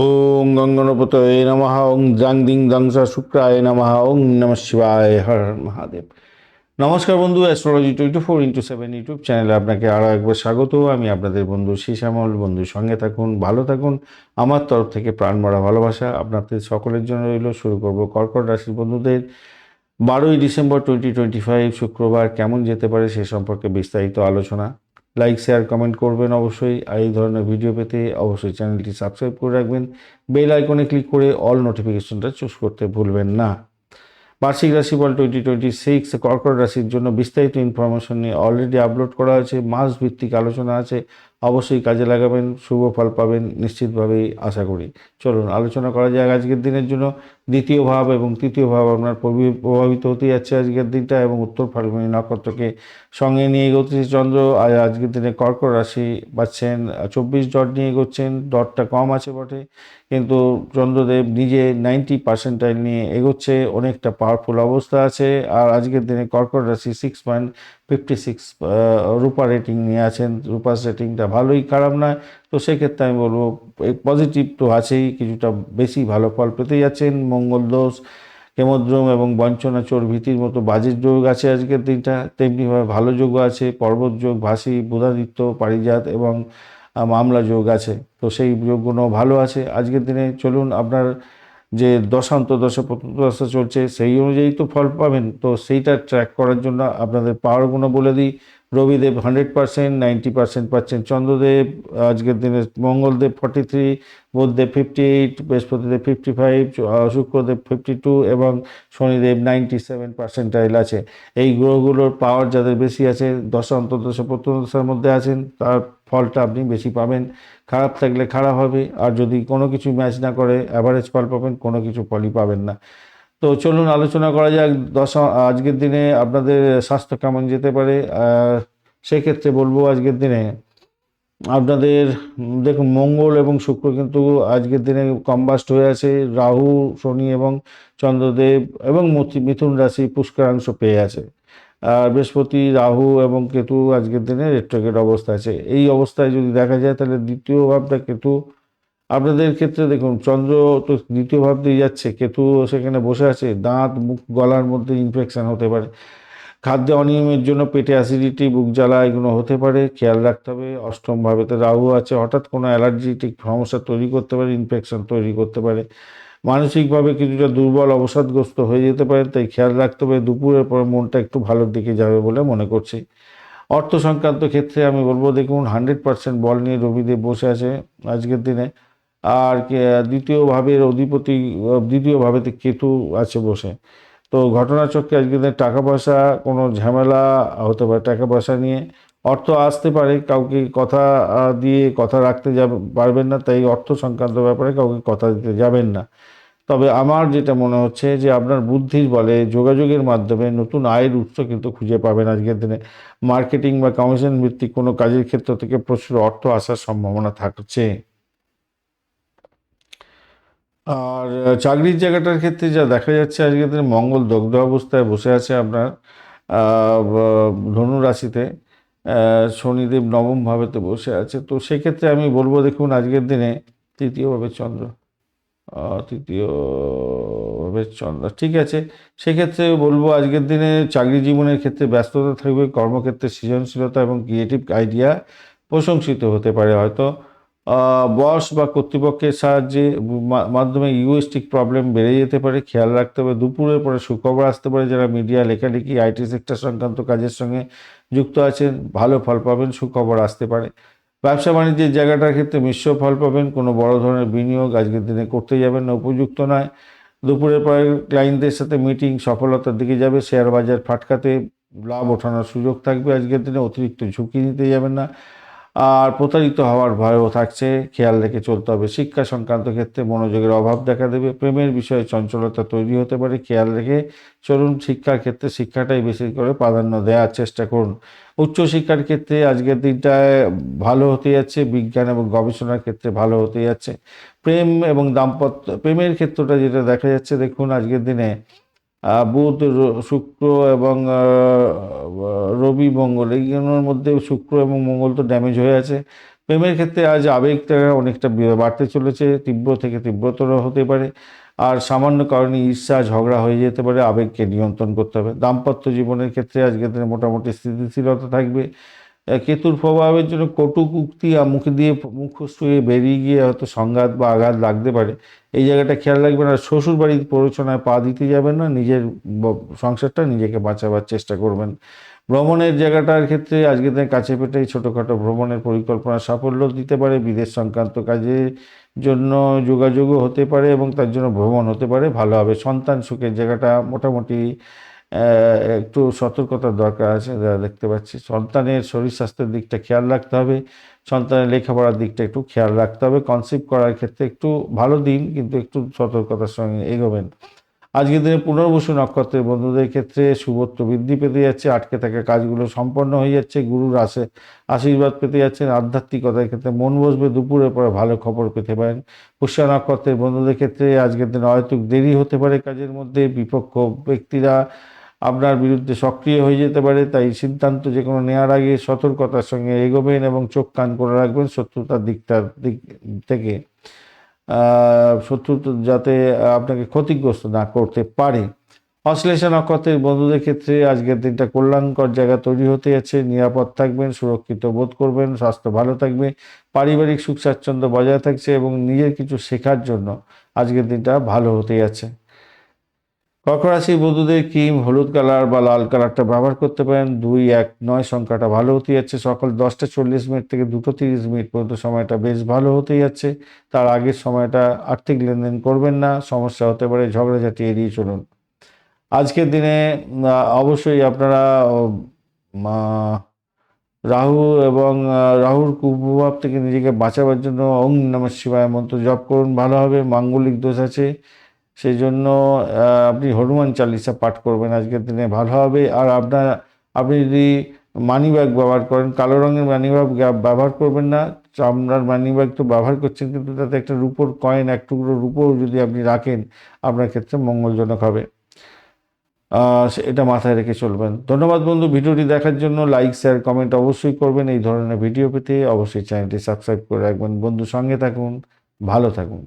ওং গঙ্গনপতয়ে নমঃ, ওং জাং দিং দংসা শুক্রায় নমঃ, ওং নমঃ শিবায়, হর হর মহাদেব। নমস্কার বন্ধু astrology twenty four into seven YouTube চ্যানেলে আপনাকে আরও একবার স্বাগত। আমি আপনাদের বন্ধু শ্যামল বন্ধুর সঙ্গে থাকুন, ভালো থাকুন। আমার তরফ থেকে প্রাণ ভরা ভালোবাসা আপনাদের সকলের জন্য রইল। শুরু করব কর্কট রাশির বন্ধুদের। বারোই ডিসেম্বর টোয়েন্টি টোয়েন্টি ফাইভ শুক্রবার কেমন যেতে পারে সে সম্পর্কে বিস্তারিত আলোচনা। লাইক শেয়ার কমেন্ট করবেন অবশ্যই। আর এই ধরনের ভিডিও পেতে অবশ্যই চ্যানেলটি সাবস্ক্রাইব করে রাখবেন। বেল আইকনে ক্লিক করে অল নোটিফিকেশনটা চুজ করতে ভুলবেন না। বার্ষিক রাশি বল টোয়েন্টি টোয়েন্টি সিক্স কর্কট রাশির জন্য বিস্তারিত ইনফরমেশন নিয়ে অলরেডি আপলোড করা আছে। মাস ভিত্তিক আলোচনা আছে। অবশ্যই কাজে লাগাবেন, শুভ ফল পাবেন, নিশ্চিতভাবেই আশা করি। চলুন, আলোচনা করা যাক আজকের দিনের জন্য। দ্বিতীয় ভাব এবং তৃতীয় ভাব আপনার প্রভাবিত হতে যাচ্ছে আজকের দিনটা এবং উত্তর ফাল্গুনী নক্ষত্রকে সঙ্গে নিয়ে এগোচ্ছে চন্দ্র। আজকের দিনে কর্কট রাশি পাচ্ছেন, চব্বিশ ডট নিয়ে এগোচ্ছেন, ডটটা কম আছে বটে, কিন্তু চন্দ্রদেব নিজে নাইনটি পার্সেন্টাইল নিয়ে এগোচ্ছে, অনেকটা পাওয়ারফুল অবস্থা আছে। আর আজকের দিনে কর্কট রাশি six point fifty six Rupa rating নিয়ে আছেন। রূপাস রেটিংটা ভালোই, খারাপ নয়। তো সেক্ষেত্রে আমি বলব পজিটিভ তো আছেই, কিছুটা বেশি ভালো ফল পেতে যাচ্ছেন। মঙ্গল দোষ কেমদ্রম এবং বঞ্চনা চোর ভীতির মতো বাজেট যোগ আছে আজকের দিনটা। তেমনিভাবে ভালো যোগ আছে, পর্বত যোগ, ভাসি, বুধাদিত্য, পারিজাত এবং মামলা যোগ আছে। তো সেই যোগগুলো ভালো আছে। আজকের দিনে চলুন, আপনার যে দশান্ত দশা দশা চলছে, সেই অনুযায়ী তো ফল পাবেন। তো সেইটা ট্র্যাক করার জন্য আপনাদের পাওয়ারগুলো বলে দিই। Rabidev hundred percent ninety percent পাচ্ছেন। চন্দ্রদেব, আজকের দিনে Mangaldev forty three Budhdev fifty eight Brihaspatidev fifty five Shukradev fifty two এবং শনিদেব নাইনটি সেভেন পার্সেন্টাইল আছে। এই গ্রহগুলোর পাওয়ার যাদের বেশি আছে দশা অন্তর্দশা প্রত্যদশার মধ্যে আছেন, তার ফলটা আপনি বেশি পাবেন। খারাপ থাকলে খারাপ হবে, আর যদি কোনো কিছু ম্যাচ না করে অ্যাভারেজ ফল পাবেন, কোনো কিছু ফলই পাবেন না। তো চলুন আলোচনা করা যাক, দশা, আজকের দিনে আপনাদের স্বাস্থ্য কেমন যেতে পারে সেক্ষেত্রে বলব আজকের দিনে আপনাদের, দেখুন, মঙ্গল এবং শুক্র কিন্তু আজকের দিনে কম্বাস্ট হয়ে আছে। রাহু, শনি এবং চন্দ্রদেব এবং মিথুন রাশি পুষ্করাংশ পেয়ে আছে। বৃহস্পতি, রাহু এবং কেতু আজকের দিনে রেট্রোগেট অবস্থা আছে। এই অবস্থায় যদি দেখা যায়, তাহলে দ্বিতীয় ভাবটা কেতু। আপনাদের ক্ষেত্রে দেখুন, চন্দ্র তো দ্বিতীয় ভাব দিয়ে যাচ্ছে। কেতু সেখানে বসে আছে। দাঁত, মুখ, গলার মধ্যে ইনফেকশান হতে পারে। খাদ্যে অনিয়মের জন্য পেটে অ্যাসিডিটি বুক জ্বালা এগুলো হতে পারে। খেয়াল রাখতে হবে। অষ্টমভাবে তো রাহু আছে। হঠাৎ কোনো অ্যালার্জিটিক সমস্যা তৈরি করতে পারে ইনফেকশন তৈরি করতে পারে। মানসিকভাবে কিছুটা দুর্বল, অবসাদগ্রস্ত হয়ে যেতে পারে, তাই খেয়াল রাখতে হবে দুপুরের পর মনটা একটু ভালোর দিকে যাবে বলে মনে করছি। অর্থ সংক্রান্ত ক্ষেত্রে আমি বলব, দেখুন, হান্ড্রেড পার্সেন্ট বল নিয়ে রবিদেব বসে আছে আজকের দিনে। আর কে- দ্বিতীয় ভাবের অধিপতি, দ্বিতীয় ভাবেতে কেতু আছে বসে। তো ঘটনাচক্রে আজকের দিনে টাকা পয়সা, কোনো ঝামেলা হতে পারে, টাকা পয়সা নিয়ে অর্থ আসতে পারে, কাউকে কথা দিয়ে কথা রাখতে যাবে, পারবেন না, তাই অর্থ সংক্রান্ত ব্যাপারে কাউকে কথা দিতে যাবেন না। তবে আমার যেটা মনে হচ্ছে যে, আপনার বুদ্ধির বলে যোগাযোগের মাধ্যমে নতুন আয়ের উৎস কিন্তু খুঁজে পাবেন আজকের দিনে। মার্কেটিং বা কমিশন ভিত্তিক কোনো কাজের ক্ষেত্র থেকে প্রচুর অর্থ আসার সম্ভাবনা থাকছে। আর, চাকরির জায়গাটার ক্ষেত্রে যা দেখা যাচ্ছে আজকের দিনে, মঙ্গল দগ্ধ অবস্থায় বসে আছে আপনার ধনু রাশিতে। শনিদেব নবম ভাবেতে বসে আছে। তো সেক্ষেত্রে আমি বলব দেখুন আজকের দিনে তৃতীয় ভাবে চন্দ্র আহ, তৃতীয় ভাবে চন্দ্র ঠিক আছে? সেক্ষেত্রে বলব আজকের দিনে চাকরি জীবনের ক্ষেত্রে ব্যস্ততা থাকবে কর্মক্ষেত্রে সৃজনশীলতা এবং ক্রিয়েটিভ আইডিয়া প্রশংসিত হতে পারে হয়তো। বস বা কর্তৃপক্ষের সাহায্যে মাধ্যমে ইউএসটিক প্রবলেম বেড়ে যেতে পারে খেয়াল রাখতে হবে। দুপুরের পরে সুখবর আসতে পারে যারা মিডিয়া লেখালেখি আইটি সেক্টর সংক্রান্ত কাজের সঙ্গে যুক্ত আছেন, ভালো ফল পাবেন, সুখবর আসতে পারে। ব্যবসা বাণিজ্যের জায়গাটার ক্ষেত্রে মিশ্র ফল পাবেন, কোনো বড় ধরনের বিনিয়োগ আজকের দিনে করতে যাবেন না, উপযুক্ত নয়। দুপুরের পরে ক্লায়েন্টদের সাথে মিটিং সফলতার দিকে যাবে শেয়ার বাজার ফাটকাতে লাভ ওঠানোর সুযোগ থাকবে, আজকের দিনে অতিরিক্ত ঝুঁকি নিতে যাবেন না। আর প্রতারিত হওয়ার ভয়ও থাকছে। খেয়াল রেখে চলতে হবে। শিক্ষা সংক্রান্ত ক্ষেত্রে মনোযোগের অভাব দেখা দেবে। প্রেমের বিষয়ে চঞ্চলতা তৈরি হতে পারে। খেয়াল রেখে চলুন, শিক্ষার ক্ষেত্রে শিক্ষাটাই বেশি করে প্রাধান্য দেওয়ার চেষ্টা করুন। উচ্চশিক্ষার ক্ষেত্রে আজকের দিনটায় ভালো হতে যাচ্ছে। বিজ্ঞান এবং গবেষণার ক্ষেত্রে ভালো হতে যাচ্ছে। প্রেম এবং দাম্পত্য, প্রেমের ক্ষেত্রটা যেটা দেখা যাচ্ছে, দেখুন আজকের দিনে বুধ শুক্র এবং রবি মঙ্গল। এইগুলোর মধ্যে শুক্র এবং মঙ্গল তো ড্যামেজ হয়ে আছে। প্রেমের ক্ষেত্রে আজ আবেগটা অনেকটা বাড়তে চলেছে, তীব্র থেকে তীব্রতর হতে পারে। আর সামান্য কারণে ঈর্ষা, ঝগড়া হয়ে যেতে পারে, আবেগকে নিয়ন্ত্রণ করতে হবে। দাম্পত্য জীবনের ক্ষেত্রে আজকের দিনে মোটামুটি স্থিতিশীলতা থাকবে। কেতুর প্রভাবের জন্য কটুক উক্তি আর মুখে দিয়ে মুখস্থ হয়ে বেরিয়ে গিয়ে হয়তো সংঘাত বা আঘাত লাগতে পারে। এই জায়গাটা খেয়াল রাখবেন আর শ্বশুর বাড়ির প্ররোচনায় পা দিতে যাবেন না, নিজের সংসারটা নিজেকে বাঁচাবার চেষ্টা করবেন। ভ্রমণের জায়গাটার ক্ষেত্রে আজকে দিনে কাছে পেটেই ছোটোখাটো ভ্রমণের পরিকল্পনা সাফল্য দিতে পারে, বিদেশ সংক্রান্ত কাজের জন্য যোগাযোগও হতে পারে এবং তার জন্য ভ্রমণ হতে পারে, ভালো হবে। সন্তান সুখের জায়গাটা মোটামুটি একটু সতর্কতার দরকার আছে, যা দেখতে পাচ্ছি। সন্তানের শরীর স্বাস্থ্যের দিকটা খেয়াল রাখতে হবে। সন্তানের লেখাপড়ার দিকটা একটু খেয়াল রাখতে হবে। কনসিভ করার ক্ষেত্রে একটু ভালো দিন, কিন্তু একটু সতর্কতার সঙ্গে এগোবেন। আজকের দিনে পুনর্বসু নক্ষত্রের বন্ধুদের ক্ষেত্রে শুভত্ব বৃদ্ধি পেতে যাচ্ছে। আটকে থাকা কাজগুলো সম্পন্ন হয়ে যাচ্ছে। গুরুর আসে আশীর্বাদ পেতে যাচ্ছেন। আধ্যাত্মিকতার ক্ষেত্রে মন বসবে। দুপুরের পরে ভালো খবর পেতে পারেন। পুষ্যা নক্ষত্রের বন্ধুদের ক্ষেত্রে আজকের দিনে হয়তো দেরি হতে পারে কাজের মধ্যে। বিপক্ষ ব্যক্তিরা আপনার বিরুদ্ধে সক্রিয় হয়ে যেতে পারে, তাই সিদ্ধান্ত যে কোনো নেওয়ার আগে সতর্কতার সঙ্গে এগোবেন এবং চোখ কান করে রাখবেন শত্রুতার দিকটার দিক থেকে। শত্রু যাতে আপনাকে ক্ষতিগ্রস্ত না করতে পারে। অশ্লেষা নক্ষত্রের বন্ধুদের ক্ষেত্রে আজকের দিনটা কল্যাণকর জায়গা তৈরি হতে যাচ্ছে। নিরাপদ থাকবেন, সুরক্ষিত বোধ করবেন, স্বাস্থ্য ভালো থাকবে, পারিবারিক সুখ স্বাচ্ছন্দ্য বজায় থাকছে এবং নিজের কিছু শেখার জন্য আজকের দিনটা ভালো হতে যাচ্ছে। কর্ক রাশির বন্ধুদের ক্রিম, হলুদ কালার বা লাল কালারটা ব্যবহার করতে পারেন। দুই, এক, নয়, সংখ্যাটা ভালো হতে যাচ্ছে। সকাল দশটা চল্লিশ মিনিট থেকে দুটো তিরিশ মিনিট পর্যন্ত সময়টা বেশ ভালো হতে যাচ্ছে। তার আগের সময়টা আর্থিক লেনদেন করবেন না, সমস্যা হতে পারে, ঝগড়াঝাটি এড়িয়ে চলুন। আজকের দিনে অবশ্যই আপনারা রাহু এবং রাহুর কুপ্রভাব থেকে নিজেকে বাঁচাবার জন্য ওং নম শিবায় মন্ত্র জপ করুন, ভালো হবে, মাঙ্গলিক দোষ আছে। সেই জন্য আপনি হনুমান চালিসা পাঠ করবেন, আজকের দিনে ভালো হবে। আর আপনার, আপনি যদি মানি ব্যাগ ব্যবহার করেন, কালো রঙের মানি ব্যাগ ব্যবহার করবেন না। চামড়ার মানি ব্যাগ তো ব্যবহার করছেন, কিন্তু তাতে একটা রূপোর কয়েন, এক টুকরো রূপো যদি আপনি রাখেন, আপনার ক্ষেত্রে মঙ্গলজনক হবে। এটা মাথায় রেখে চলবেন। ধন্যবাদ বন্ধু ভিডিওটি দেখার জন্য। লাইক, শেয়ার, কমেন্ট অবশ্যই করবেন। এই ধরনের ভিডিও পেতে অবশ্যই চ্যানেলটি সাবস্ক্রাইব করে রাখবেন। বন্ধু সঙ্গে থাকুন, ভালো থাকুন।